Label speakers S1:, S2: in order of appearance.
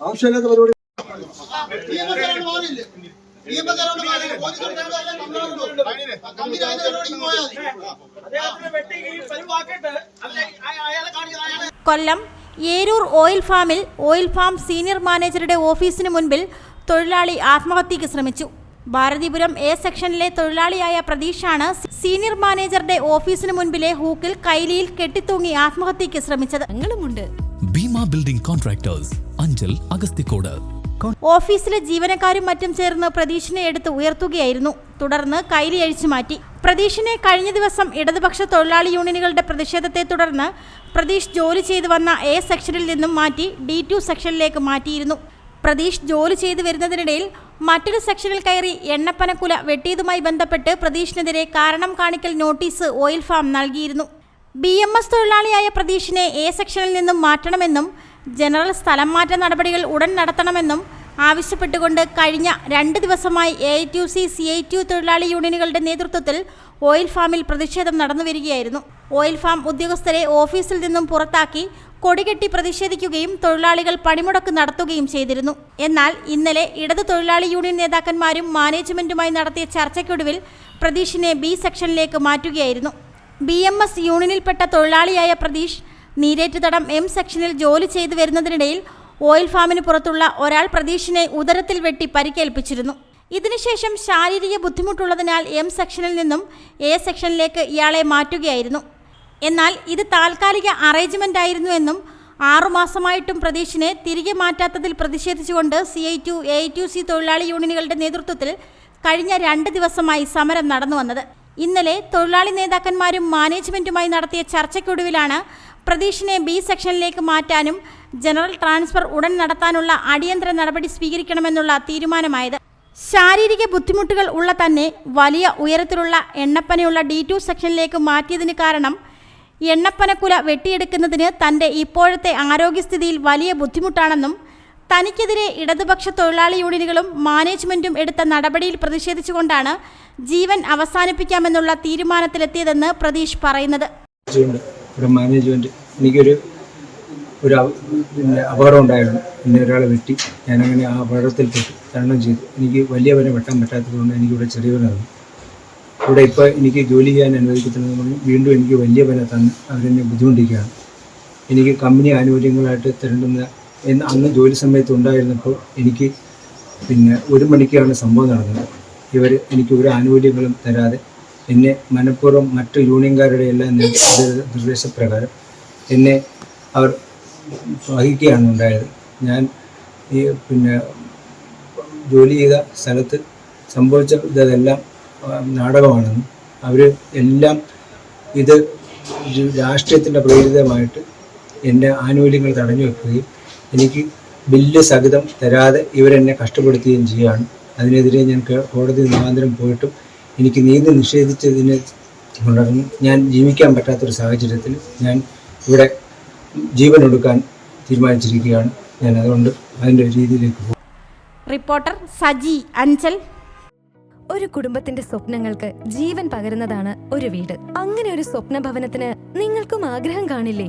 S1: ആവശ്യമില്ലാത്ത പരിപാടി.
S2: കൊല്ലം ഏരൂർ ഓയിൽ ഫാമിൽ ഓയിൽ ഫാം സീനിയർ മാനേജറുടെ ഓഫീസിന് മുൻപിൽ തൊഴിലാളി ആത്മഹത്യക്ക് ശ്രമിച്ചു. ഭാരതീപുരം എ സെക്ഷനിലെ തൊഴിലാളിയായ പ്രതീഷാണ് സീനിയർ മാനേജറുടെ ഓഫീസിന് മുൻപിലെ ഹൂക്കിൽ കൈലിയിൽ കെട്ടിത്തൂങ്ങി ആത്മഹത്യക്ക് ശ്രമിച്ചത്.
S3: ഞങ്ങളുമുണ്ട്
S4: ഭീമ ബിൽഡിംഗ് കോൺട്രാക്ടേഴ്സ് അഞ്ചൽ അഗസ്തിക്കോട്.
S2: ഓഫീസിലെ ജീവനക്കാരും മറ്റും ചേർന്ന് പ്രതീഷിനെ എടുത്ത് ഉയർത്തുകയായിരുന്നു. തുടർന്ന് കൈലി അഴിച്ചു മാറ്റി. പ്രതീഷിനെ കഴിഞ്ഞ ദിവസം ഇടതുപക്ഷ തൊഴിലാളി യൂണിയനുകളുടെ പ്രതിഷേധത്തെ തുടർന്ന് പ്രതീഷ് ജോലി ചെയ്തു വന്ന എ സെക്ഷനിൽ നിന്നും മാറ്റി ഡി ടു സെക്ഷനിലേക്ക് മാറ്റിയിരുന്നു. പ്രതീഷ് ജോലി ചെയ്തു വരുന്നതിനിടയിൽ മറ്റൊരു സെക്ഷനിൽ കയറി എണ്ണപ്പനക്കുല വെട്ടിയതുമായി ബന്ധപ്പെട്ട് പ്രതീഷിനെതിരെ കാരണം കാണിക്കൽ നോട്ടീസ് ഓയിൽ ഫാം നൽകിയിരുന്നു. ബി എം എസ് തൊഴിലാളിയായ പ്രതീഷിനെ എ സെക്ഷനിൽ നിന്നും മാറ്റണമെന്നും ജനറൽ സ്ഥലം മാറ്റ നടപടികൾ ഉടൻ നടത്തണമെന്നും ആവശ്യപ്പെട്ടുകൊണ്ട് കഴിഞ്ഞ രണ്ട് ദിവസമായി A T C C I T തൊഴിലാളി യൂണിയനുകളുടെ നേതൃത്വത്തിൽ ഓയിൽ ഫാമിൽ പ്രതിഷേധം നടന്നുവരികയായിരുന്നു ഓയിൽ ഫാം ഉദ്യോഗസ്ഥരെ ഓഫീസിൽ നിന്നും പുറത്താക്കി കൊടികെട്ടി പ്രതിഷേധിക്കുകയും തൊഴിലാളികൾ പണിമുടക്ക് നടത്തുകയും ചെയ്തിരുന്നു. എന്നാൽ ഇന്നലെ ഇടത് തൊഴിലാളി യൂണിയൻ നേതാക്കന്മാരും മാനേജ്മെന്റുമായി നടത്തിയ ചർച്ചയ്ക്കൊടുവിൽ പ്രതീഷിനെ ബി സെക്ഷനിലേക്ക് മാറ്റുകയായിരുന്നു. ബി എം എസ് യൂണിയനിൽപ്പെട്ട തൊഴിലാളിയായ പ്രതീഷ് നീരേറ്റുതടം എം സെക്ഷനിൽ ജോലി ചെയ്തു വരുന്നതിനിടയിൽ ഓയിൽ ഫാമിന് പുറത്തുള്ള ഒരാൾ പ്രതീഷിനെ ഉദരത്തിൽ വെട്ടി പരിക്കേൽപ്പിച്ചിരുന്നു. ഇതിനുശേഷം ശാരീരിക ബുദ്ധിമുട്ടുള്ളതിനാൽ എം സെക്ഷനിൽ നിന്നും എ സെക്ഷനിലേക്ക് ഇയാളെ മാറ്റുകയായിരുന്നു. എന്നാൽ ഇത് താൽക്കാലിക അറേഞ്ച്മെന്റ് ആയിരുന്നുവെന്നും ആറുമാസമായിട്ടും പ്രതീഷിനെ തിരികെ മാറ്റാത്തതിൽ പ്രതിഷേധിച്ചുകൊണ്ട് C I TU A TU C തൊഴിലാളി യൂണിയനുകളുടെ നേതൃത്വത്തിൽ കഴിഞ്ഞ രണ്ട് ദിവസമായി സമരം നടന്നു വന്നത് ഇന്നലെ തൊഴിലാളി നേതാക്കന്മാരും മാനേജ്മെന്റുമായി നടത്തിയ ചർച്ചയ്ക്കൊടുവിലാണ് പ്രതീഷിനെ ബി സെക്ഷനിലേക്ക് മാറ്റാനും ജനറൽ ട്രാൻസ്ഫർ ഉടൻ നടത്താനുള്ള അടിയന്തര നടപടി സ്വീകരിക്കണമെന്നുള്ള തീരുമാനമായത്. ശാരീരിക ബുദ്ധിമുട്ടുകൾ ഉള്ള തന്നെ വലിയ ഉയരത്തിലുള്ള എണ്ണപ്പനയുള്ള ഡി ടു സെക്ഷനിലേക്ക് മാറ്റിയതിന് കാരണം എണ്ണപ്പനക്കുല വെട്ടിയെടുക്കുന്നതിന് തന്റെ ഇപ്പോഴത്തെ ആരോഗ്യസ്ഥിതിയിൽ വലിയ ബുദ്ധിമുട്ടാണെന്നും തനിക്കെതിരെ ഇടതുപക്ഷ തൊഴിലാളി യൂണിയനുകളും മാനേജ്മെന്റും എടുത്ത നടപടിയിൽ പ്രതിഷേധിച്ചുകൊണ്ടാണ് ജീവൻ അവസാനിപ്പിക്കാമെന്നുള്ള തീരുമാനത്തിലെത്തിയതെന്ന് പ്രതീഷ് പറയുന്നത്.
S5: ഇവിടെ മാനേജ്മെന്റ് എനിക്കൊരു ഒരു പിന്നെ അപകടം ഉണ്ടായിരുന്നു. പിന്നെ ഒരാളെ വെട്ടി. ഞാനങ്ങനെ ആ അപകടത്തിൽ പെട്ടു. തരണം ചെയ്തു. എനിക്ക് വലിയ വരെ വെട്ടാൻ പറ്റാത്തതുകൊണ്ട് എനിക്കിവിടെ ചെറിയവനെ. തന്നു ഇവിടെ ഇപ്പോൾ എനിക്ക് ജോലി ചെയ്യാൻ അനുവദിക്കത്തില്ലെന്ന് പറഞ്ഞ് വീണ്ടും എനിക്ക് വലിയവനെ വില തന്ന്. അവരെന്നെ ബുദ്ധിമുട്ടിക്കുകയാണ്. എനിക്ക് കമ്പനി ആനുകൂല്യങ്ങളായിട്ട് തരേണ്ടുന്ന എന്ന് അന്ന് ജോലി സമയത്ത് ഉണ്ടായിരുന്നപ്പോൾ എനിക്ക് പിന്നെ ഒരു മണിക്കാണ് സംഭവം നടന്നത്. ഇവർ എനിക്ക് ഒരു ആനുകൂല്യങ്ങളും തരാതെ എന്നെ മനഃപൂർവം മറ്റു യൂണിയൻകാരുടെ എല്ലാം നിർദ്ദേശ- നിർദ്ദേശപ്രകാരം എന്നെ അവർ വഹിക്കുകയാണ് ഉണ്ടായത്. ഞാൻ ഈ പിന്നെ ജോലി ചെയ്ത സ്ഥലത്ത് സംഭവിച്ച ഇതെല്ലാം നാടകമാണെന്നും അവർ എല്ലാം ഇത് രാഷ്ട്രീയത്തിന്റെ പ്രേരിതമായിട്ട് എന്റെ ആനുകൂല്യങ്ങൾ തടഞ്ഞു വെക്കുകയും എനിക്ക് ബില്ല് സഹിതം തരാതെ ഇവരെന്നെ കഷ്ടപ്പെടുത്തുകയും ചെയ്യുകയാണ്. അതിനെതിരെ ഞാൻ കോടതി മുഖാന്തരം പോയിട്ടും എനിക്ക് നീതി നിഷേധിച്ചതിനെ തുടർന്ന് ഞാൻ ജീവിക്കാൻ പറ്റാത്തൊരു സാഹചര്യത്തിൽ ഞാൻ ഇവിടെ ജീവൻ എടുക്കാൻ തീരുമാനിച്ചിരിക്കുകയാണ്. ഞാൻ അതുകൊണ്ട് അതിന്റെ രീതിയിലേക്ക് പോകും.
S2: റിപ്പോർട്ടർ സജി അഞ്ചൽ.
S3: ഒരു കുടുംബത്തിന്റെ സ്വപ്നങ്ങൾക്ക് ജീവൻ പകരുന്നതാണ് ഒരു വീട്. അങ്ങനെ ഒരു സ്വപ്ന ഭവനത്തിന് നിങ്ങൾക്കും ആഗ്രഹം കാണില്ലേ?